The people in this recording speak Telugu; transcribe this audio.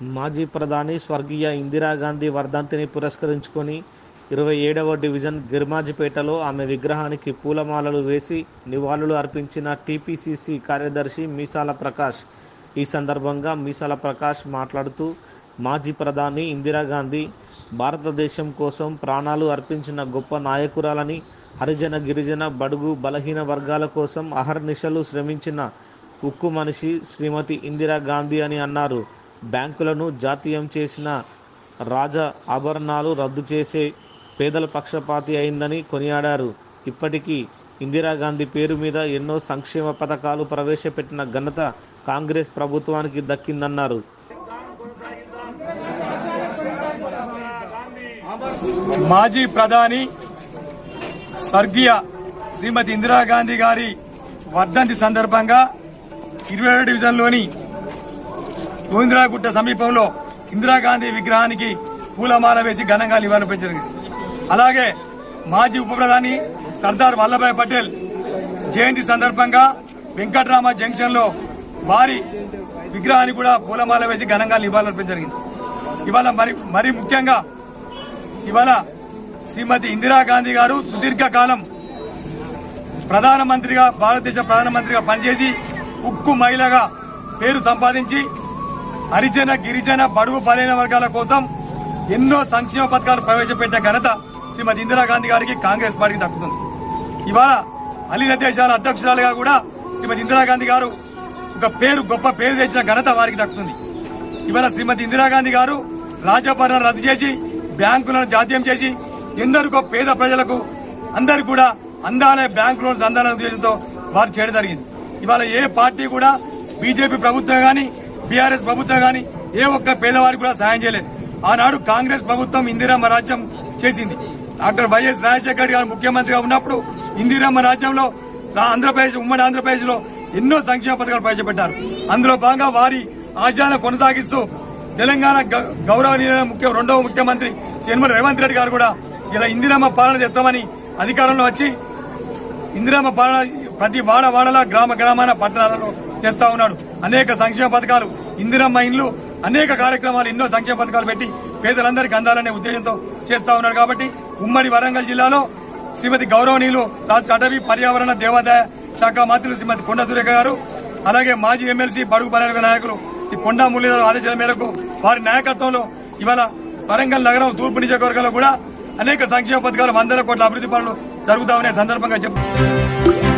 మాజీ ప్రధాని స్వర్గీయ ఇందిరాగాంధీ వర్ధంతిని పురస్కరించుకొని ఇరవై ఏడవ డివిజన్ గిర్మాజిపేటలో ఆమె విగ్రహానికి పూలమాలలు వేసి నివాళులు అర్పించిన టీపీసీసీ కార్యదర్శి మీసాల ప్రకాష్. ఈ సందర్భంగా మీసాల ప్రకాష్ మాట్లాడుతూ మాజీ ప్రధాని ఇందిరాగాంధీ భారతదేశం కోసం ప్రాణాలు అర్పించిన గొప్ప నాయకురాలని హరిజన గిరిజన బడుగు బలహీన వర్గాల కోసం అహర్నిశలు శ్రమించిన ఉక్కు మనిషి శ్రీమతి ఇందిరాగాంధీ అని అన్నారు. బ్యాంకులను జాతీయం చేసిన రాజ ఆభరణాలు రద్దు చేసే పేదల పక్షపాతి అయిందని కొనియాడారు. ఇప్పటికీ ఇందిరాగాంధీ పేరు మీద ఎన్నో సంక్షేమ పథకాలు ప్రవేశపెట్టిన ఘనత కాంగ్రెస్ ప్రభుత్వానికి దక్కిందన్నారు. మాజీ ప్రధాని స్వర్గీయ శ్రీమతి ఇందిరాగాంధీ గారి వర్ధంతి సందర్భంగా ఇరవై డివిజన్లోని గోవిందరాగుట్ట సమీపంలో ఇందిరాగాంధీ విగ్రహానికి పూలమాల వేసి ఘనంగా నివాళులర్పించింది అలాగే మాజీ ఉప ప్రధాని సర్దార్ వల్లభాయ్ పటేల్ జయంతి సందర్భంగా వెంకట్రామ జంక్షన్లో వారి విగ్రహాన్ని కూడా పూలమాల వేసి ఘనంగా నివాళులర్పించడం జరిగింది. ఇవాళ మరి మరి ముఖ్యంగా ఇవాళ శ్రీమతి ఇందిరాగాంధీ గారు సుదీర్ఘకాలం ప్రధానమంత్రిగా భారతదేశ ప్రధానమంత్రిగా పనిచేసి ఉక్కు మహిళగా పేరు సంపాదించి హరిజన గిరిజన బడుగు బలైన వర్గాల కోసం ఎన్నో సంక్షేమ పథకాలు ప్రవేశపెట్టిన ఘనత శ్రీమతి ఇందిరాగాంధీ గారికి కాంగ్రెస్ పార్టీకి దక్కుతుంది. ఇవాళ అలీన దేశాల అధ్యక్షురాలుగా కూడా శ్రీమతి ఇందిరాగాంధీ గారు ఒక పేరు గొప్ప పేరు తెచ్చిన ఘనత వారికి దక్కుతుంది. ఇవాళ శ్రీమతి ఇందిరాగాంధీ గారు రాజభరణం రద్దు చేసి బ్యాంకులను జాతీయం చేసి ఎందరికో పేద ప్రజలకు అందరికి కూడా అందాలే బ్యాంకు లోన్స్ అందాలనే ఉద్దేశంతో వారు చేయడం జరిగింది. ఇవాళ ఏ పార్టీ కూడా బీజేపీ ప్రభుత్వం కానీ బీఆర్ఎస్ ప్రభుత్వం గాని ఏ ఒక్క పేదవారికి కూడా సాయం చేయలేదు. ఆనాడు కాంగ్రెస్ ప్రభుత్వం ఇందిరమ్మ రాజ్యం చేసింది. డాక్టర్ వైఎస్ రాజశేఖర రెడ్డి గారు ముఖ్యమంత్రిగా ఉన్నప్పుడు ఇందిరమ్మ రాజ్యంలో ఆంధ్రప్రదేశ్ ఉమ్మడి ఆంధ్రప్రదేశ్లో ఎన్నో సంక్షేమ పథకాలు ప్రవేశపెట్టారు. అందులో భాగంగా వారి ఆశయాలను కొనసాగిస్తూ తెలంగాణ గౌరవనీయ ముఖ్య రెండవ ముఖ్యమంత్రి యనమల రేవంత్ రెడ్డి గారు కూడా ఇలా ఇందిరమ్మ పాలన తెస్తామని అధికారంలో వచ్చి ఇందిరమ్మ పాలన ప్రతి వాడ వాడలా గ్రామ గ్రామాన పట్టణాలలో తెస్తా ఉన్నాడు. అనేక సంక్షేమ పథకాలు ఇందిరమ్మ ఇండ్లు అనేక కార్యక్రమాలు ఎన్నో సంక్షేమ పథకాలు పెట్టి పేదలందరికీ అందాలనే ఉద్దేశంతో చేస్తా ఉన్నారు కాబట్టి ఉమ్మడి వరంగల్ జిల్లాలో శ్రీమతి గౌరవనీయులు రాష్ట్ర అటవీ పర్యావరణ దేవాదాయ శాఖ మంత్రులు శ్రీమతి కొండ సురేఖ గారు అలాగే మాజీ ఎమ్మెల్సీ బడుగు బలైన నాయకులు శ్రీ కొండా మురళీధర్ ఆదేశాల మేరకు వారి నాయకత్వంలో ఇవాళ వరంగల్ నగరం తూర్పు నియోజకవర్గంలో కూడా అనేక సంక్షేమ పథకాలు వందల కోట్ల అభివృద్ధి పనులు జరుగుతామనే సందర్భంగా చెప్పారు